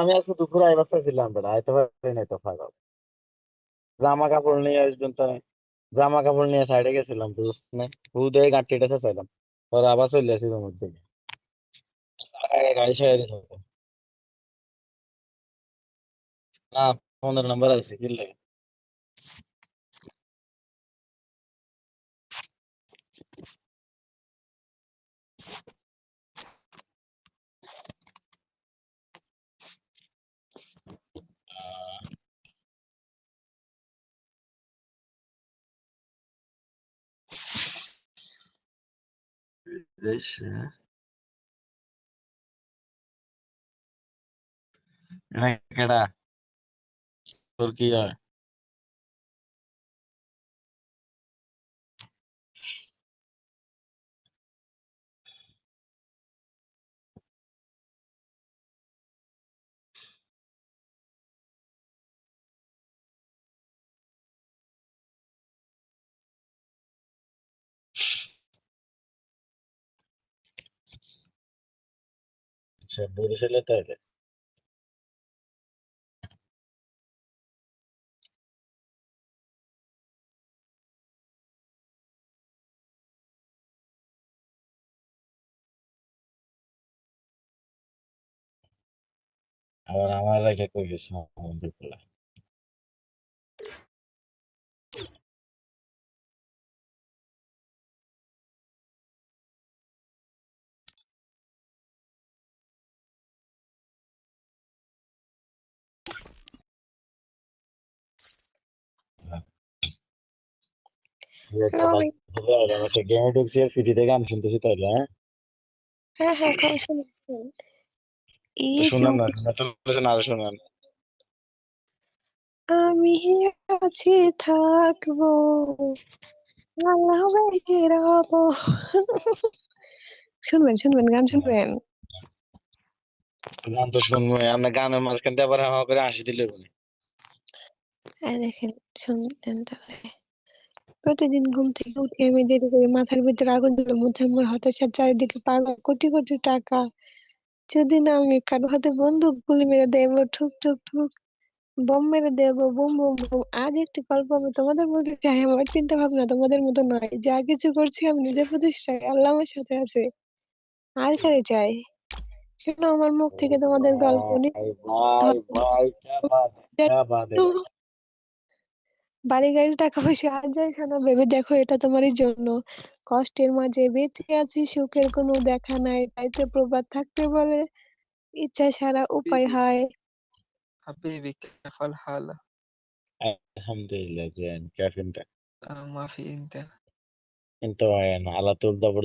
আমি আজকে দুপুরে আইবার চাইছিলাম বেটা, আইতে পারি নাই তো ফাঁকা জামা কাপড় নিয়ে আসবেন তো জামা কাপড় নিয়ে সাইডে গেছিলাম, বুঝছ না? হুদে গাঁটটিটা চাইলাম পরে আবার চলে আসি রুমের দিকে। গাড়ি ছেড়ে না পনেরো নম্বর আছে, কি লাগে? দেশে এটা কেডা তোর সে বরিশালে তাইলে। আবার আমার রেখে কই গেছে? আমাদের পোলা গেমে ঢুকছি আর ফ্রিতে গান শুনতেছি তাইলে হ্যাঁ হ্যাঁ হ্যাঁ গান শুনছেন শুনান না জমি শুনাতে শুনান আমি আছি থাকব আল্লাহ বেঁকে রব শুনবেন শুনবেন গান শুনবেন গান তো শুনব আমরা গানের মাঝখান দিয়ে আবার হাওয়া করে হাসি দিলে বলে এই দেখেন শুনবেন তাহলে। প্রতিদিন ঘুম থেকে উঠে আমি দেরি করি মাথার ভিতরে আগুন দিলে মধ্যে আমার হতাশার চারিদিকে পাগল কোটি কোটি টাকা। যদি না আমি কারও হাতে বন্দুক গুলি মেরে দেবো ঠুক ঠুক ঠুক বোম মেরে দেবো বুম বুম বুম আজ একটি গল্প আমি তোমাদের বলতে চাই আমার চিন্তা ভাবনা তোমাদের মতো নয়। যা কিছু করছি আমি নিজের প্রতিষ্ঠায় আল্লাহ আমার সাথে আছে। আর কারে চাই? শোনো আমার মুখ থেকে তোমাদের গল্প নি- বাড়ি গাড়ি টাকা পয়সা আর যাইখানা ভেবে দেখো এটা তোমারই জন্য। কষ্টের মাঝে বেঁচে আছি সুখের কোনো দেখা নাই তাই তো প্রবাদ থাকতে বলে ইচ্ছা সারা উপায় হয়। হাবিবি কাফাল হালা। আলহামদুলিল্লাহ জান كيف انت ما في انت انت وين على طول دبر